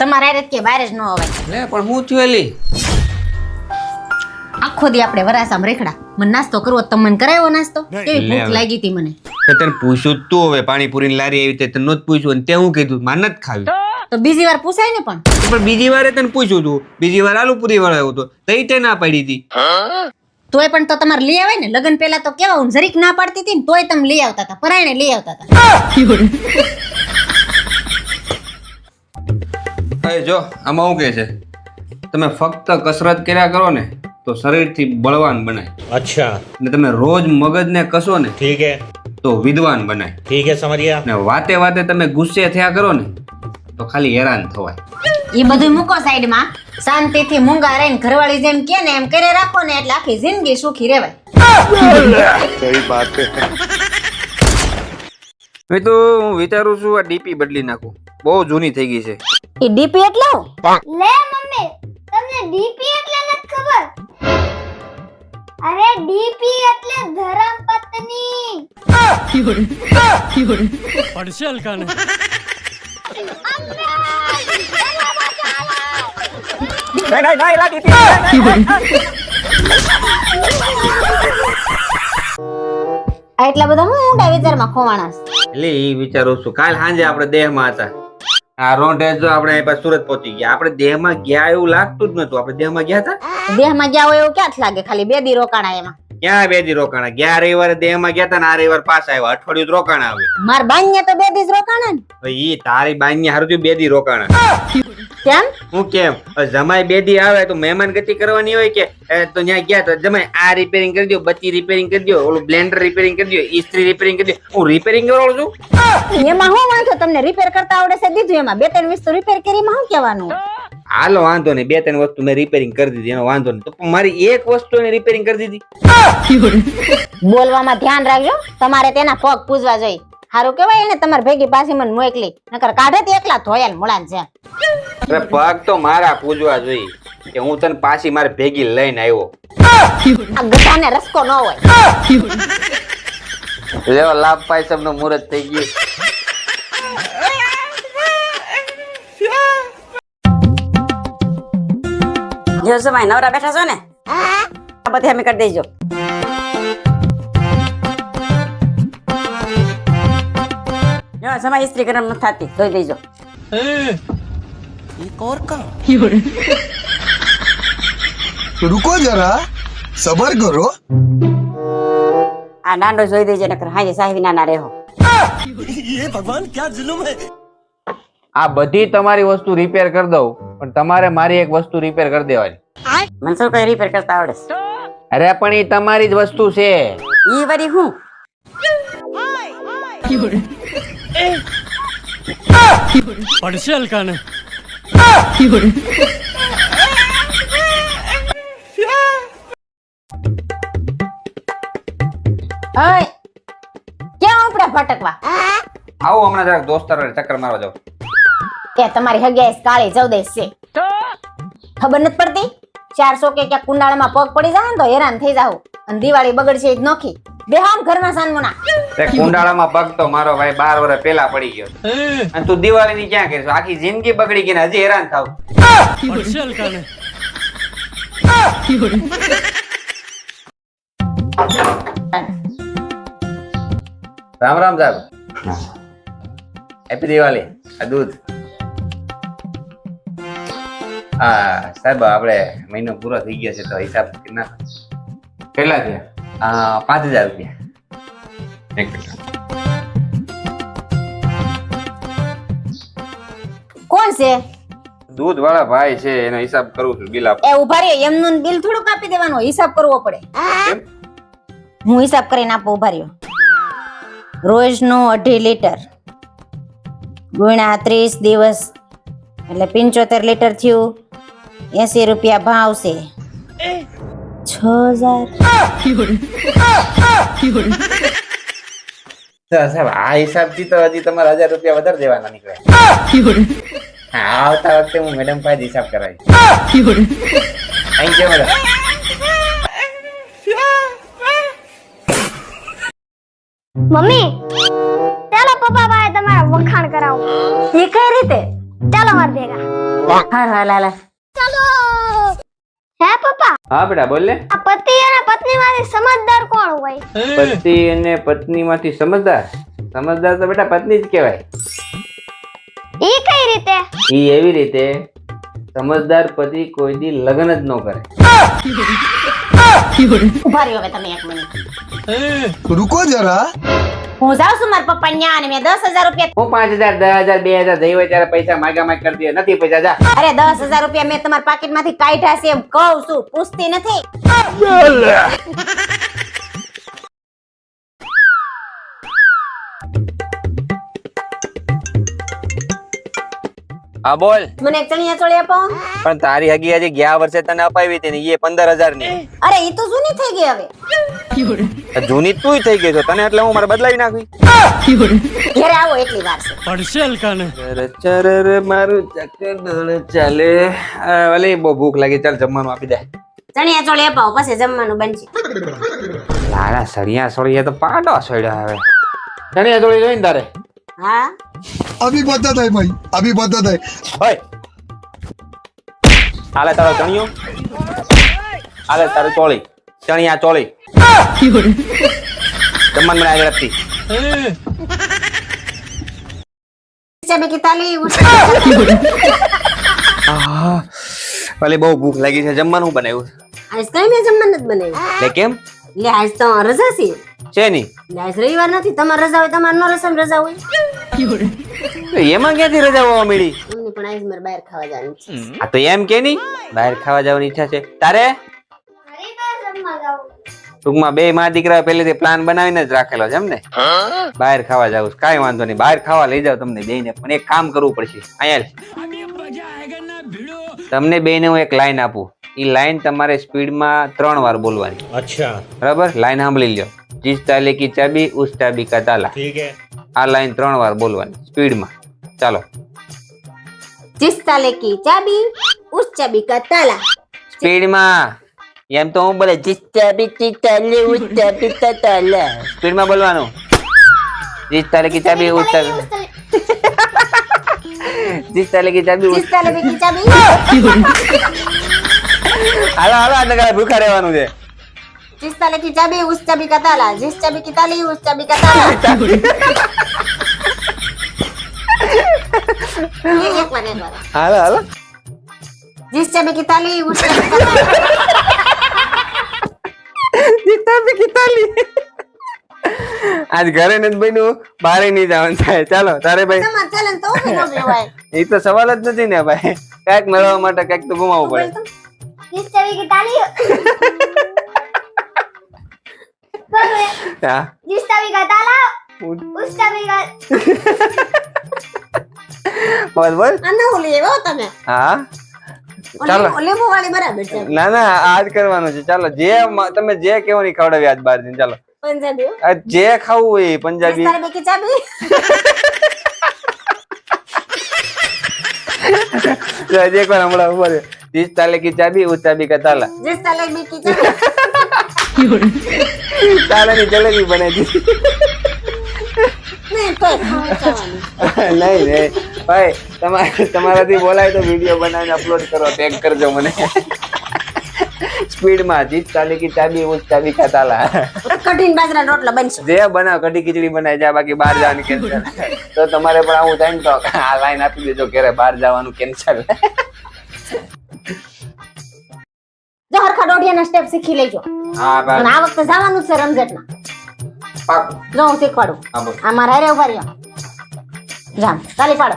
તમારે હારે જ કે બહાર જ ન અવાય. લે પણ હું થયું એલી? આખો દી આપણે વરાસામ રેખડા. મને નાસ્તો કરવો તો તમે મને કરાવ્યો નાસ્તો કેવી ભૂખ લાગી હતી મને? તો તને પૂછ્યું જ તું હવે પાણીપુરીની લારી આવી તે તને નહોતું પૂછ્યું અને તે હું કીધું માન જ ખાવી. તો બીજી વાર પૂછાય ને પણ. તો પણ બીજી વારે તને પૂછ્યું તું બીજી વાર આલુ પૂરી વાળો આવ્યો હતો તઈ તે ના પાડી હતી તોય પણ તો તમારે લઈ આવે ને લગ્ન પહેલા તો કેવા હું જરીક ના પાડતી હતી ને તોય તમે લઈ આવતા હતા પરાયણે લઈ આવતા હતા. ભાઈ જો આમાં શું કહે છે? તમે ફક્ત કસરત કર્યા કરો ને તો શરીરથી બળવાન બનાય. અચ્છા. ને તમે રોજ મગજને કસો ને ઠીક હે. તો વિદ્વાન બનાય. ઠીક હે સમરિયા. ને વાતે વાતે તમે ગુસ્સે થયા કરો ને તો ખાલી હેરાન થવાય. એ બધું મૂકો સાઈડમાં. શાંતિથી મૂંગા રહીને ઘરવાળી જેમ કે ને એમ કરે રાખો ને એટલે આખી જિંદગી સુખી રહેવાય. સહી વાત મેં તો હું વિચારું છું આ ડીપી બદલી નાખું. બહુ જૂની થઈ ગઈ છે. એ ડીપી એટલે હું? લે મમ્મી તમને ડીપી એટલે નથી ખબર? અરે ડીપી એટલે ધરમ પત્ની. આ એટલા બધા હું ઊંડા વિચારમાં ખોવાણા છે. એટલે એ વિચારું છું. કાલ સાંજે આપણે દેહમાં હતા. આ રોંઢે જો આપણે અહીં સુરત પહોંચી ગયા. આપણે દેહમાં ગયા એવું લાગતું જ નતું આપણે દેહમાં ગયા હતા? દેહમાં ગયા હોય એવું ક્યાં લાગે? ખાલી બે દી રોકાણા એમાં. ક્યાં બે દી રોકાણા? ગયા રવિવારે દેહમાં ગયા હતા ને આ રવિવાર આવ્યા. અઠવાડિયું રોકાણા આવે માર બાન્ય તો બે દી જ રોકાણા ને. ઈ તારી હારું બે દી રોકાણા. કેમ? હું કેમ? જમાઈ બેદી આવે તો મહેમાન ગતિ કરવાની હોય કે? તો ત્યાં ગયા તો જમાઈ આ રિપેરિંગ કરી દો બત્તી રિપેરિંગ કરી દો ઓલું બ્લેન્ડર રિપેરિંગ કરી દો ઇસ્ત્રી રિપેરિંગ કરી દો હું રિપેરિંગ કરાવું છું? એમાં હું વાંધો? તમને રિપેર કરતા આવડે છે દીધું એમાં. બે ત્રણ વસ્તુ રિપેર કરી એમાં શું કહેવાનું? હાલો વાંધો નહીં. બે ત્રણ વસ્તુ મેં રિપેરિંગ કરી દીધી એનો વાંધો નહીં. તો મારી એક વસ્તુ એને રિપેરિંગ કરી દીધી. બોલવામાં ધ્યાન રાખજો. તમારે તેના પગ પૂજવા જોઈએ. સારું કેવાય એને તમાર ભેગી પાછી મને મોકલી નકર કાઢે તે એકલા ધોયેલ મુળાન છે અરે પગ તો મારા પૂજવા જોઈએ કે હું તને પાછી મારે ભેગી લઈને આવ્યો. આ ગધાને રસકો ન હોય. લેવો લાભ પાઈ સબનો મુહૂર્ત થઈ ગયું. જો સમય નવરા બેઠા છો ને આ બધી અમે કરી દેજો. સભા ઇસ્ત્રી ગરમ નથી થતી. ધોઈ લેજો. એક ઓર કા? રુકો જરા. સબર કરો. આ નાંડો જોઈ દેજે નકર હાજે સાહેબ નાના રહેો એ ભગવાન ક્યાં જુલુમ હે? આ બધી તમારી વસ્તુ રિપેર કરી દઉં પણ તમારે મારી એક વસ્તુ રિપેર કરી દેવાની. મનસુર કઈ રિપેર કરતા આવડે? અરે પણ એ તમારી જ વસ્તુ છે. ઈ વરી હું? ઓય ક્યાં ઉપડે ભટકવા? આવો હમણાં જરાક દોસ્તારો ચક્કર મારવા જાવ કે તમારી હગાઈ કાળી જવદેશ છે. ખબર નથી પડતી? ચારસો કે ક્યાંક કુંડાળામાં પગ પડી જાય ને તો હેરાન થઈ જાવ અને દિવાળી બગડશે એ જ નોખી. બેહામ ઘરના સાનમુના તે કુંડાળામાં પગ તો મારો ભાઈ બાર વર્ષ પહેલા પડી ગયો અને તું દિવાળી ની ક્યાં કરીશ? આખી જિંદગી બગડી ગઈ ને હજી હેરાન થાવ. રામ રામ સાહેબ. હેપી દિવાળી. આ દૂધ. હા સાહેબ આપણે મહિનો પૂરો થઈ ગયો છે તો હિસાબ કેટલા કેટલા છે પાંચ હજાર રૂપિયા. એક મિનિટ. કોણ છે? દૂધ વાળા ભાઈ છે એનો હિસાબ કરું છું બિલ આપ. એ ઊભા રે એમનું બિલ થોડું કાપી દેવાનો હિસાબ કરવો પડે. હું હિસાબ કરીને આપો ઊભા રહ્યો. રોજનું અઢી લીટર. ગુણ્યા ત્રીસ દિવસ એટલે પંચોતેર લીટર થયું. એસી રૂપિયા ભાવ છે. છ હજાર. સાહેબ આ હિસાબથી તો હજી તમારે હજાર રૂપિયા વધારે દેવાના નીકળે. હા આવતા વખતે હું મેડમ પાસે હિસાબ કરાવી થેન્ક યુ મેડમ મમ્મી ચાલો પપ્પા પાસે તમારા વખાણ કરાવું. એ કઈ રીતે? ચાલો માર ભેગા. હાલ હાલ હાલ હે પપ્પા? હા બેટા બોલ ને આ પતિ અને પત્ની માંથી સમજદાર કોણ હોય? પતિ અને પત્ની માંથી સમજદાર? સમજદાર તો બેટા પત્ની જ કહેવાય. એ કઈ રીતે? એ એવી રીતે સમજદાર પતિ કોઈ દી લગ્ન જ ન કરે. ઊભા હવે તમે એક મિનિટ. રૂકો જરા. હું જાઉં છું મારા પપ્પા ન્યા અને મેં દસ હજાર રૂપિયા હું પાંચ હજાર દસ હજાર બે હજાર જઈ હોય ત્યારે પૈસા માગા માગ કરી દે. નથી પૈસા જા. અરે દસ હજાર રૂપિયા મેં તમારા પાકીટમાંથી કાઢ્યા છે એમ કહું છું પૂછતી નથી. હા બોલ. મને એક ચણિયા ચોળી આપો. પણ તારી હગી આજે ગયા વર્ષે તને અપાવી હતી ને એ પંદર હજારની અરે એ તો જૂની થઈ ગઈ હવે. જૂની તું થઈ ગઈ છો તને એટલે હું મારે બદલાવી નાખી ઘરે આવો એટલી વાર છે. ચરર મારું ચક્કર ચાલે. આ બહુ ભૂખ લાગી ચાલ જમવાનું આપી દે. ચણિયા ચોળી અપાવો પછી જમવાનું બનશે. લાલા સળિયા સળિયા તો પાડો સળ્યા હવે. ચણિયા ચોળી જોઈને તારે? હા अभी बता है भाई अभी बता है હોય હાલે તારો ચણિયો હાલે તારું ચોળી ચણિયા ચોળી જમવાનું મને આગળ આપતી ચાબી કી તાલી વાલી બહુ ભૂખ લાગી છે જમવાનું બનાવ્યું આજ કઈ મેં જમવાનું જ બનાવ્યું લે કેમ લે આજ તો રજા છે છે ની લે આજ રવિવાર નથી તમારે રજા હોય તમારે નો રસમ રજા હોય તો એમાં ક્યાંથી રજા હોવા મળી? આ તો એમ કે ની બહાર ખાવા જવાની ઈચ્છા છે. તારે? ટૂંકમાં બે માં દીકરા પહેલેથી પ્લાન બનાવીને જ રાખેલો છે એમ ને? બહાર ખાવા જાવ કઈ વાંધો નહીં. બહાર ખાવા લઈ જાવ તમને બેને પણ એક કામ કરવું પડશે. અહીંયા તમને બેને હું એક લાઈન આપું. એ લાઈન તમારે સ્પીડમાં ત્રણ વાર બોલવાની. અચ્છા. બરાબર? લાઈન સાંભળી લ્યો. જીસ તાલે કી ચાબી ઉસ ચાબી કા તાલા. ઠીક હે. આ લાઈન ત્રણ વાર બોલવાની સ્પીડમાં ચાલો जिस ताले की चाबी उस चाबी का ताला સ્પીડમાં એમ તો હું બોલે જીસ ચાબી કી તાલે ઉસ ચાબી કા તાલા સ્પીડમાં બોલવાનું જીસ તાલે કી ચાબી ઉસ ચાબી જીસ તાલે કી ચાબી ઉસ जिस ताले की चाबी હાલો હાલો આટલે કાલે ભૂખા રહેવાનું છે जिस ताले की चाबी उस चाबी का ताला जिस चाबी की ताली उस चाबी का ताला ये एक बार एक बार હાલો હાલો जिस चाबी की ताली उस चाबी का ताला જીસ ચાબી કી તાલી આજ ઘરે નથી બન્યું બારે નહીં જવાનું થાય ચાલો તારે ભાઈ તમારે ચેલેન્જ તો ઊભી ન બેવાય. એ તો સવાલ જ નથી ને ભાઈ કાંઈક મેળવવા માટે કાંઈક તો ગુમાવવું પડે जिस चाबी की ताली करो ये। હા जिस चाबी का ताला હું- उस चाबी का બોલ બોલ આ ન ઓલી એવો તમે હા ઓલી- ચાલો ઓલી લીંબુ વાળી બરાબર છે ના ના આજ કરવાનું છે ચાલો જે મ- તમે જે કેવો નહીં ખવડાવી આજ બાર જઈને ચાલો પંજાબી હો. આ જે ખાવું હોય એ जिस પંજાબી ताले की આજે એકવાર હમણાં ઊભા છે જીસ તાલે કી ચાબી ઉસ ચાબી કા તાલા. જીસ તાલે બી કી ચાબી. તાલાની જલેબી બને જી નહીં નહીં. ભાઈ તમારે તમારાથી બોલાય તો વીડિયો બનાવીને અપલોડ કરો ટેગ કરજો મને. સ્પીડમાં જીત ચાલી કી ચાબી ઉસ ચાબી કા તાલા કઠિન બાજરા રોટલા બનશે. જે બનાવ કઢી ખીચડી બનાવી જા બાકી બહાર જવાનું કેન્સલ તો તમારે પણ આવું થાય ને તો આ લાઈન આપી દેજો ઘરે બહાર જવાનું કેન્સલ જો હરખા દોઢિયાના સ્ટેપ શીખી લેજો. હા બસ. આ વખતે જવાનું છે રમઝટમાં. પાકું. જો હું શીખવાડું. આ મારા રે ઊભા રહ્યો. જામ તાલી પાડો.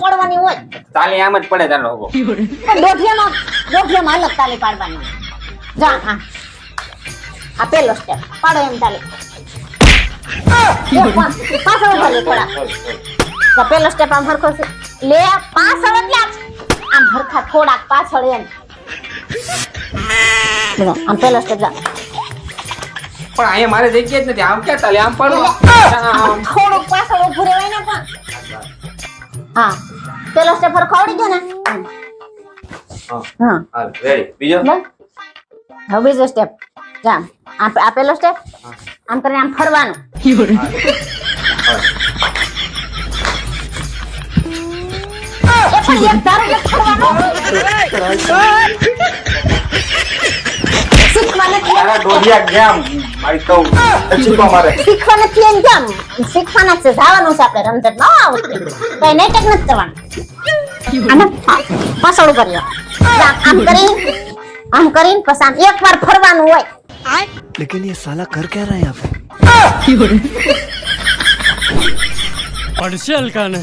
પાડવાની હોય તાલી આમ જ પડે તારો હોગો. તાલી પાડવાની જા હા આ પેલો સ્ટેપ પાડો એમ તાલી પાછળ ઊભા રહ્યો થોડા પેલો સ્ટેપ આમ હરખો છે લે પાછળ એટલે આમ હરખા થોડાક પાછળ એમ આમ પેલો સ્ટેપ જા. પણ અહીંયા મારે જગ્યા જ નથી આમ ક્યાં ચાલે આમ પણ આમ થોડુંક પાછળ ઊભું રહેવાય ને પણ હા પેલો સ્ટેપ ખવડી ગયો ને હા હા રેડી બીજો હવે બીજો સ્ટેપ જા આ આ પેલો સ્ટેપ આમ કરીને આમ ફરવાનું પણ એક ધારો નથી ફરવાનું. શીખવા નથી તારા ડોડિયા ગયા મારી કહું શીખવા મારે શીખવા નથી એમ કેમ શીખવાના છે જવાનું છે આપણે રમઝટ ન આવડતી કઈ નાટક નથી કરવાનું આને પા- પાછળ ઉપર લ્યો. આમ આમ કરી આમ કરીને પછી આમ એક વાર ફરવાનું હોય लेकिन ये साला कर क्या रहा है यहाँ पे પડશે હલકાને